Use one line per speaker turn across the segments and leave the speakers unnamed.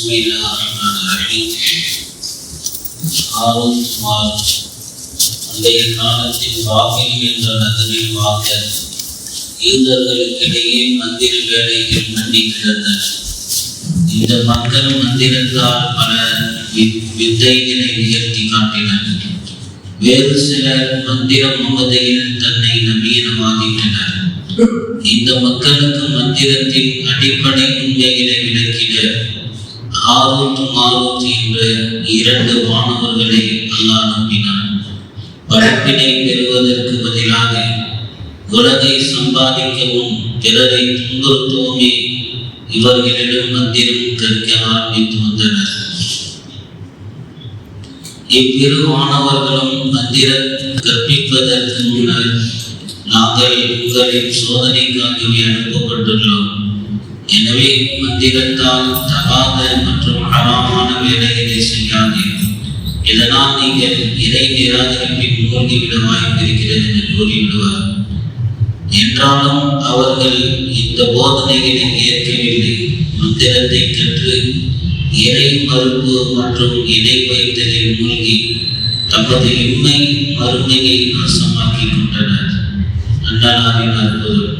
بسم الله الرحمن الرحيم ஹாரூன் மாரூன் அன்றைய காலத்தில் பாபில் என்ற நகரில் வாழ்ந்த யூதர்களுக்கிடையே மந்திர வேலைகள் மண்டி கிடந்தன இந்த மக்கள் மந்திரத்தால் பல வி- வித்தைகளை உயர்த்தி காட்டினர் வேறு சிலர் மந்திர முகதையில் தன்னை நவீனமாகின்றனர் இந்த மக்களுக்கு மந்திரத்தின் அடிப்படை உண்மைகளை விளக்கிட ஆரோத் மாரோத் என்ற இரண்டு மாணவர்களை அல்லாஹ் அனுப்பினான் படிப்பினை பெறுவதற்கு பதிலாக உலகை சம்பாதிக்கவும் பிறரை துன்புறுத்தவுமே இவர்களிடம் மந்திரம் கற்க ஆரம்பித்து வந்தனர். இவ்விரு மாணவர்களும் மந்திரம் கற்பிப்பதற்கு முன்னர் நாங்கள் உங்களின் சோதனைக்காகவே அனுப்பப்பட்டுள்ளோம். எனவே மந்திரத்தால் தகாத மற்றும் அறமான வேலைகளை செய்யாதீர்கள். இதனால் நீங்கள் இறை நிராகரிப்பில் மூழ்கிவிட வாய்ப்பிருக்கிறது என்று கூறிவிடுவார். என்றாலும் அவர்கள் இந்த போதனைகளை ஏற்கவில்லை. மந்திரத்தை கற்று இறை மறுப்பு மற்றும் இடை வைத்தலில் மூழ்கி தமது இம்மை மறுமையை நாசமாக்கி கொண்டனர். அண்ணனாரின் அற்புதம்.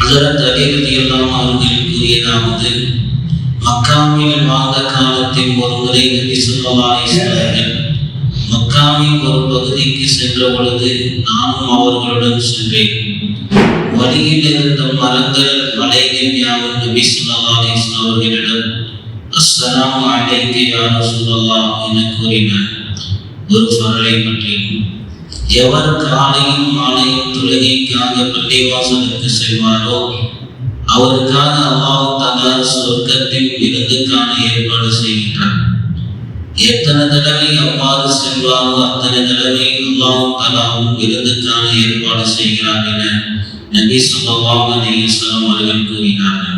ஹசரத் அலி ரலியல்லாஹு அவர்கள் கூறியதாவது மக்காவில் வாழ்ந்த காலத்தில் ஒரு முறை நபி ஸல்லல்லாஹு அலைஹி மக்காவின் ஒரு பகுதிக்கு சென்ற பொழுது நானும் அவர்களுடன் சென்றேன் வழியில் இருந்த மரங்கள் மலைகள் யாவும் நபி ஸல்லல்லாஹு அலைஹி வஸல்லம் அவர்களிடம் அஸ்ஸலாமு அலைக்க யா ரசூலல்லாஹ் என கூறினார். ஒரு பரலை பற்றி எவர் காலையும் மாலையும் தொழுகைக்காக பள்ளிவாசலுக்கு செல்வாரோ? அவருக்காக அல்லாஹ் தலா சொர்க்கத்தில் விருதுக்கான ஏற்பாடு செய்கின்றார் எத்தனை தடவை அவ்வாறு செல்வாரோ அத்தனை தடவை அல்லாஹ் தலாவும் விருதுக்கான ஏற்பாடு செய்கிறார் என நபி ஸல்லல்லாஹு அலைஹி அவர்கள் கூறினார்கள்.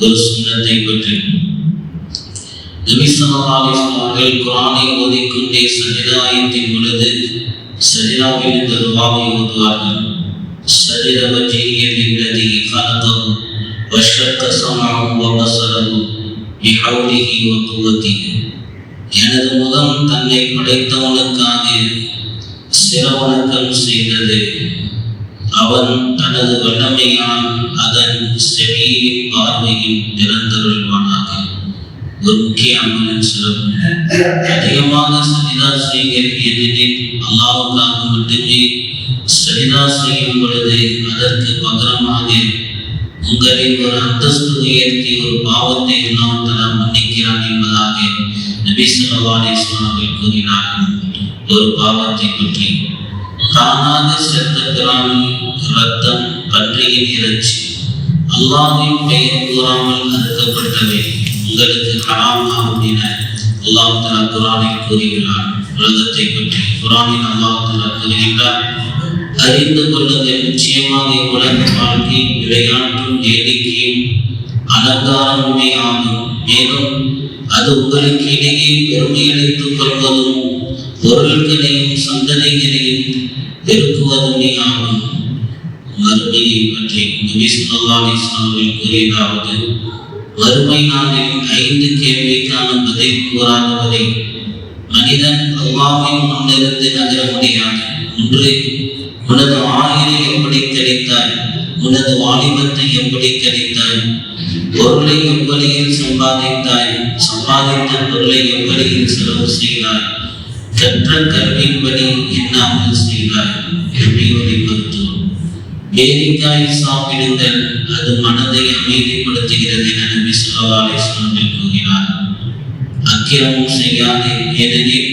ஒரு சுண்ணத்தை பற்றி. நபி ஸல்லல்லாஹு அவர்கள் குரானை ஓதிக்கொண்டே சஜிதாயத்தின் பொழுது சஜிதாவில் இந்த துவாவை ஓதுவார்கள் சஜித வஜ்ஹிய லில்லதி خلقه وشق سمعه وبصره بحوله وقوته எனது முகம் தன்னை படைத்தவனுக்காக சிரவணக்கம் செய்தது அவன் தனது வல்லமையால் அதன் செவியின் பார்வையில் நிரந்தருள்வானாக ஒரு முக்கிய அமலின் சிறப்பு அதிகமாக சரிதா செய்கள் எதிரில் அல்லாவுக்காக மட்டுமே சரிதா செய்யும் பொழுது அதற்கு பகரமாக உங்களின் ஒரு அந்தஸ்து உயர்த்தி ஒரு பாவத்தை எல்லாம் தலா மன்னிக்கிறான் என்பதாக நபி ஸல்லல்லாஹு அலைஹி வஸல்லம் அவர்கள் கூறினார்கள் ஒரு பாவத்தை பற்றி தானாக செத்த பிராணி ரத்தம் பன்றியின் இறைச்சி அல்லாஹ்வின் பெயர் கூறாமல் அறுக்கப்பட்டவை உங்களுக்கு ஹராம் அப்படின என அல்லாஹ் தலா குரானில் கூறுகிறார். உலகத்தை பற்றி குரானில் அல்லாஹ் தலா கூறுகின்றார். அறிந்து கொள்ளுங்கள் நிச்சயமாக உலக வாழ்க்கை விளையாட்டும் வேடிக்கையும் அலங்காரமுமே ஆகும் மேலும் அது உங்களுக்கு இடையே பெருமையளித்துக் கொள்வதும் பொருள்களையும் சந்ததிகளையும் பெருக்குவதுமே ஆகும். மறுபடியை பற்றி நபி சொல்லா அலைஹி கூறியதாவது வறுமை நாளில் ஐந்து கேள்விக்கான பதில் கூறாதவரை மனிதன் அல்லாவின் முன்னிருந்து நகர முடியாது. ஒன்று உனது ஆயுளை எப்படி கிடைத்தாய் உனது வாலிபத்தை எப்படி கிடைத்தாய் பொருளை எவ்வளியில் சம்பாதித்தாய்? சம்பாதித்த பொருளை எவ்வளியில் செலவு செய்தாய்? கற்ற கல்வியின்படி என்ன அமல் செய்தாய்? என்பதை ஏரிக்காய் சாப்பிடுங்கள் அது மனதை அமைதிப்படுத்துகிறது என நபி ஸல்லல்லாஹு அலிஸ்லாமில் கூறினார். அக்கிரமம் செய்யாது ஏனெனில்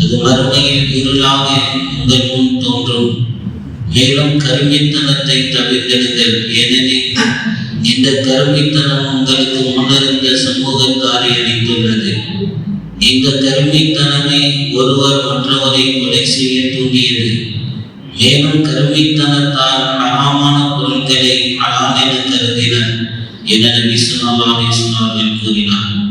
அது மறுமையில் இருளாக உங்கள் முன் தோன்றும். மேலும் கருமித்தனத்தை தவிர்த்தெடுங்கள் ஏனெனில் இந்த கருமித்தனம் உங்களுக்கு முன்னிருந்த சமூகத்தாரை அளித்துள்ளது. இந்த கருமித்தனமே ஒருவர் மற்றவரை கொலை செய்ய தூண்டியது. ஏனும் கருமித்தனத்தால் அறமான பொருட்களை ஹலால் கருதினர். என நபி ஸல்லல்லாஹு அலைஹி வஸல்லம் கூறினார்.